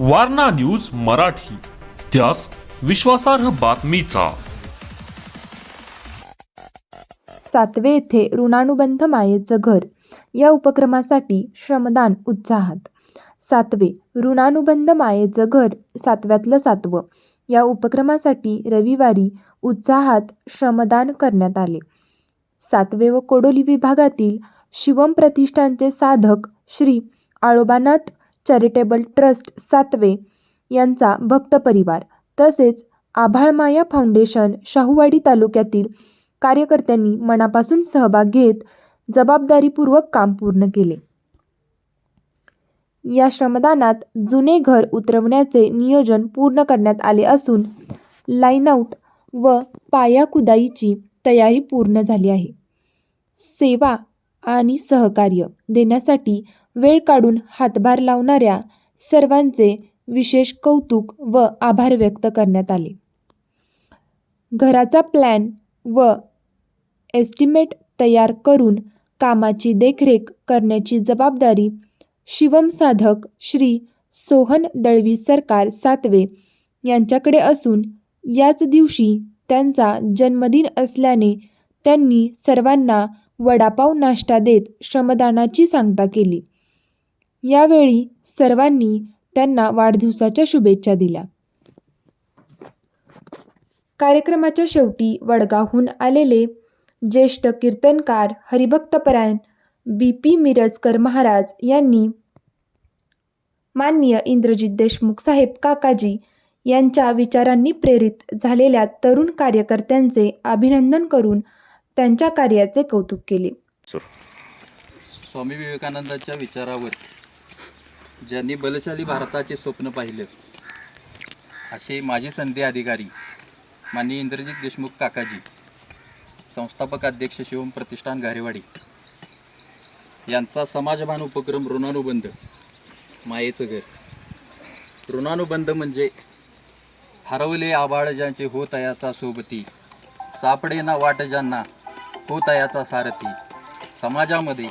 Warna news Marathi त्यास विश्वासार्ह बातमीचा. सातवे येथे ऋणानुबंध मायेचं घर. या उपक्रमासाठी श्रमदान उत्साहात. सातवे ऋणानुबंध मायेचं घर सातव्यातलं सातवं. या उपक्रमासाठी रविवारी उत्साहात श्रमदान करण्यात आले. सातवे व कोडोली विभागातील शिवम प्रतिष्ठानचे साधक श्री आळोबानाथ चॅरिटेबल ट्रस्ट सातवे यांचा भक्त परिवार. तसेच आभाळमाया फाउंडेशन शाहूवाडी तालुक्यातील कार्यकर्त्यांनी मनापासून सहभाग घेत जबाबदारीपूर्वक काम पूर्ण केले. या श्रमदानात जुने घर उतरवण्याचे नियोजन पूर्ण करण्यात आले असून लाईनआउट व पाया खुदाईची तयारी पूर्ण झाली आहे. सेवा आणि सहकार्य देण्यासाठी वेळ काढून हातभार लावणाऱ्या सर्वांचे विशेष कौतुक व आभार व्यक्त करण्यात आले. घराचा प्लॅन व एस्टिमेट तयार करून कामाची देखरेख करण्याची जबाबदारी शिवम साधक श्री सोहन दळवी सरकार सातवे यांच्याकडे असून याच दिवशी त्यांचा जन्मदिन असल्याने त्यांनी सर्वांना वडापाव नाश्ता देत श्रमदानाची सांगता केली. यावेळी सर्वांनी त्यांना वाढदिवसाच्या शुभेच्छा दिल्या. कार्यक्रमाच्या शेवटी वडगावहून आलेले ज्येष्ठ कीर्तनकार हरिभक्तपरायण बी पी मिरजकर महाराज यांनी माननीय इंद्रजित देशमुख साहेब काकाजी यांच्या विचारांनी प्रेरित झालेल्या तरुण कार्यकर्त्यांचे अभिनंदन करून त्यांच्या कार्याचे कौतुक केले. स्वामी विवेकानंदांच्या विचारावर ज्यांनी बलशाली भारताचे स्वप्न पाहिलं. असे माजी संधी अधिकारी माननीय इंद्रजित देशमुख काकाजी संस्थापक अध्यक्ष शिवम प्रतिष्ठान घारेवाडी यांचा समाजभान उपक्रम ऋणानुबंध मायेचं घर. ऋणानुबंध म्हणजे हरवले आबाळ ज्यांचे होतयाचा सोबती सापडे ना वाट ज्यांना होतयाचा सारथी. समाजामध्ये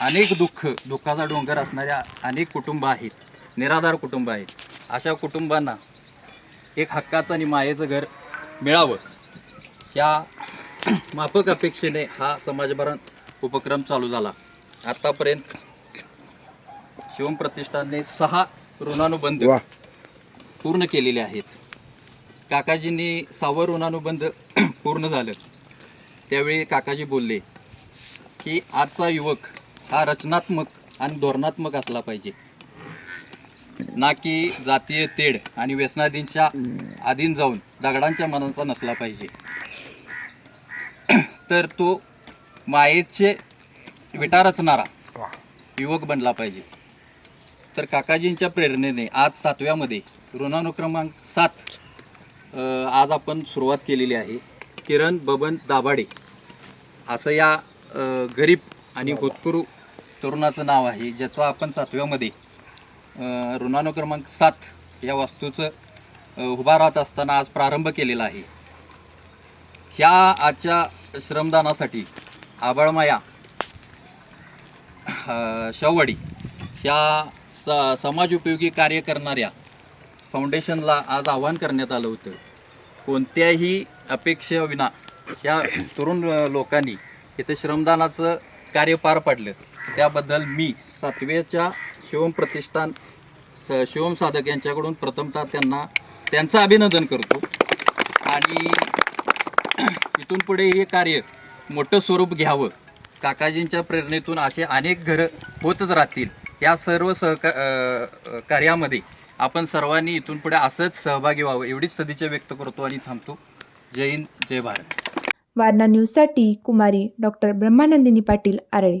अनेक दुःख दुःखाचा डोंगर असणाऱ्या अनेक कुटुंब आहेत. निराधार कुटुंब आहेत. अशा कुटुंबांना एक हक्काचं आणि मायेचं घर मिळावं. या माफक अपेक्षेने हा समाजभरण उपक्रम चालू झाला. आत्तापर्यंत शिवम प्रतिष्ठानने सहा ऋणानुबंध पूर्ण केलेले आहेत. काकाजींनी सहावं ऋणानुबंध पूर्ण झालं. त्यावेळी काकाजी बोलले की आजचा युवक हा रचनात्मक आणि धोरणात्मक असला पाहिजे. ना की जातीय तेढ आणि व्यसनादींच्या आधीन जाऊन दगडांच्या मनाचा नसला पाहिजे. तर तो मायेचे विटा रचणारा युवक बनला पाहिजे. तर काकाजींच्या प्रेरणेने आज सातव्यामध्ये ऋणानुक्रमांक सात आज आपण सुरुवात केलेली आहे. किरण बबन दाभाडे असं या गरीब आणि होतकरू तरुणाचं नाव आहे ज्याचं आपण सातव्यामध्ये ऋणानुक्रमांक क्रमांक सात या वास्तूचं उभा राहत असताना आज प्रारंभ केलेला आहे. ह्या आजच्या श्रमदानासाठी आबाळमाया शवडी ह्या स समाज उपयोगी कार्य करणाऱ्या फाउंडेशनला आज आवाहन करण्यात आलं होतं. कोणत्याही अपेक्षेविना या तरुण लोकांनी इथे श्रमदानाचं कार्य पार पाडलं. त्याबद्दल मी सातवेच्या शिवम प्रतिष्ठान स शिवम साधक यांच्याकडून प्रथमतः त्यांना त्यांचं अभिनंदन करतो. आणि इथून पुढे हे कार्य मोठं स्वरूप घ्यावं. काकाजींच्या प्रेरणेतून असे अनेक घरं होतच राहतील. या सर्व सहका कार्यामध्ये आपण सर्वांनी इथून पुढे असंच सहभागी व्हावं एवढीच सदिच्छा व्यक्त करतो आणि थांबतो. जय हिंद जय भारत. वारणा न्यूजसाठी कुमारी doctor Brahmanandini Patil Arale.